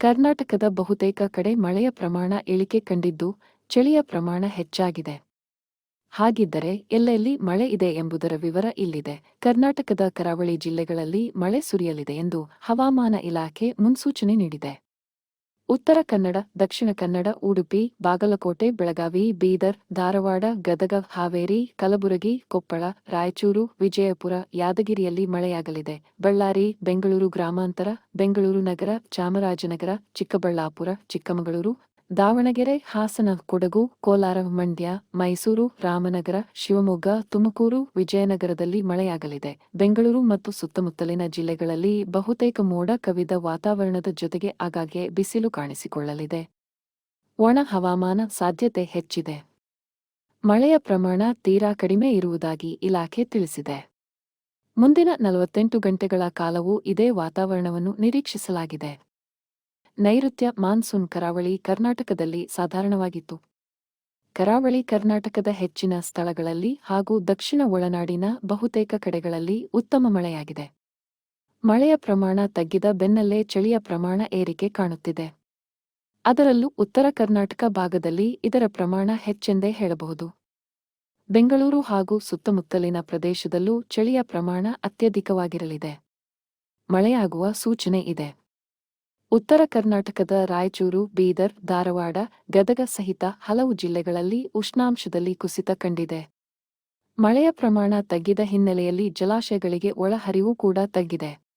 ಕರ್ನಾಟಕದ ಬಹುತೇಕ ಕಡೆ ಮಳೆಯ ಪ್ರಮಾಣ ಇಳಿಕೆ ಕಂಡಿದ್ದು ಚಳಿಯ ಪ್ರಮಾಣ ಹೆಚ್ಚಾಗಿದೆ. ಹಾಗಿದ್ದರೆ ಎಲ್ಲೆಲ್ಲಿ ಮಳೆ ಇದೆ ಎಂಬುದರ ವಿವರ ಇಲ್ಲಿದೆ. ಕರ್ನಾಟಕದ ಕರಾವಳಿ ಜಿಲ್ಲೆಗಳಲ್ಲಿ ಮಳೆ ಸುರಿಯಲಿದೆ ಎಂದು ಹವಾಮಾನ ಇಲಾಖೆ ಮುನ್ಸೂಚನೆ ನೀಡಿದೆ. ಉತ್ತರ ಕನ್ನಡ, ದಕ್ಷಿಣ ಕನ್ನಡ, ಉಡುಪಿ, ಬಾಗಲಕೋಟೆ, ಬೆಳಗಾವಿ, ಬೀದರ್, ಧಾರವಾಡ, ಗದಗ, ಹಾವೇರಿ, ಕಲಬುರಗಿ, ಕೊಪ್ಪಳ, ರಾಯಚೂರು, ವಿಜಯಪುರ, ಯಾದಗಿರಿಯಲ್ಲಿ ಮಳೆಯಾಗಲಿದೆ. ಬಳ್ಳಾರಿ, ಬೆಂಗಳೂರು ಗ್ರಾಮಾಂತರ, ಬೆಂಗಳೂರು ನಗರ, ಚಾಮರಾಜನಗರ, ಚಿಕ್ಕಬಳ್ಳಾಪುರ, ಚಿಕ್ಕಮಗಳೂರು ದಾವಣಗೆರೆ, ಹಾಸನ, ಕೊಡಗು, ಕೋಲಾರ, ಮಂಡ್ಯ, ಮೈಸೂರು, ರಾಮನಗರ, ಶಿವಮೊಗ್ಗ, ತುಮಕೂರು, ವಿಜಯನಗರದಲ್ಲಿ ಮಳೆಯಾಗಲಿದೆ. ಬೆಂಗಳೂರು ಮತ್ತು ಸುತ್ತಮುತ್ತಲಿನ ಜಿಲ್ಲೆಗಳಲ್ಲಿ ಬಹುತೇಕ ಮೋಡ ಕವಿದ ವಾತಾವರಣದ ಜೊತೆಗೆ ಆಗಾಗ್ಗೆ ಬಿಸಿಲು ಕಾಣಿಸಿಕೊಳ್ಳಲಿದೆ. ಒಣ ಹವಾಮಾನ ಸಾಧ್ಯತೆ ಹೆಚ್ಚಿದೆ. ಮಳೆಯ ಪ್ರಮಾಣ ತೀರಾ ಕಡಿಮೆ ಇರುವುದಾಗಿ ಇಲಾಖೆ ತಿಳಿಸಿದೆ. ಮುಂದಿನ ನಲವತ್ತೆಂಟು ಗಂಟೆಗಳ ಕಾಲವೂ ಇದೇ ವಾತಾವರಣವನ್ನು ನಿರೀಕ್ಷಿಸಲಾಗಿದೆ. ನೈಋತ್ಯ ಮಾನ್ಸೂನ್ ಕರಾವಳಿ ಕರ್ನಾಟಕದಲ್ಲಿ ಸಾಧಾರಣವಾಗಿತ್ತು. ಕರಾವಳಿ ಕರ್ನಾಟಕದ ಹೆಚ್ಚಿನ ಸ್ಥಳಗಳಲ್ಲಿ ಹಾಗೂ ದಕ್ಷಿಣ ಒಳನಾಡಿನ ಬಹುತೇಕ ಕಡೆಗಳಲ್ಲಿ ಉತ್ತಮ ಮಳೆಯಾಗಿದೆ. ಮಳೆಯ ಪ್ರಮಾಣ ತಗ್ಗಿದ ಬೆನ್ನಲ್ಲೇ ಚಳಿಯ ಪ್ರಮಾಣ ಏರಿಕೆ ಕಾಣುತ್ತಿದೆ. ಅದರಲ್ಲೂ ಉತ್ತರ ಕರ್ನಾಟಕ ಭಾಗದಲ್ಲಿ ಇದರ ಪ್ರಮಾಣ ಹೆಚ್ಚೆಂದೇ ಹೇಳಬಹುದು. ಬೆಂಗಳೂರು ಹಾಗೂ ಸುತ್ತಮುತ್ತಲಿನ ಪ್ರದೇಶದಲ್ಲೂ ಚಳಿಯ ಪ್ರಮಾಣ ಅತ್ಯಧಿಕವಾಗಿರಲಿದೆ. ಮಳೆಯಾಗುವ ಸೂಚನೆ ಇದೆ. ಉತ್ತರ ಕರ್ನಾಟಕದ ರಾಯಚೂರು, ಬೀದರ್, ಧಾರವಾಡ, ಗದಗ ಸಹಿತ ಹಲವು ಜಿಲ್ಲೆಗಳಲ್ಲಿ ಉಷ್ಣಾಂಶದಲ್ಲಿ ಕುಸಿತ ಕಂಡಿದೆ. ಮಳೆಯ ಪ್ರಮಾಣ ತಗ್ಗಿದ ಹಿನ್ನೆಲೆಯಲ್ಲಿ ಜಲಾಶಯಗಳಿಗೆ ಒಳಹರಿವು ಕೂಡ ತಗ್ಗಿದೆ.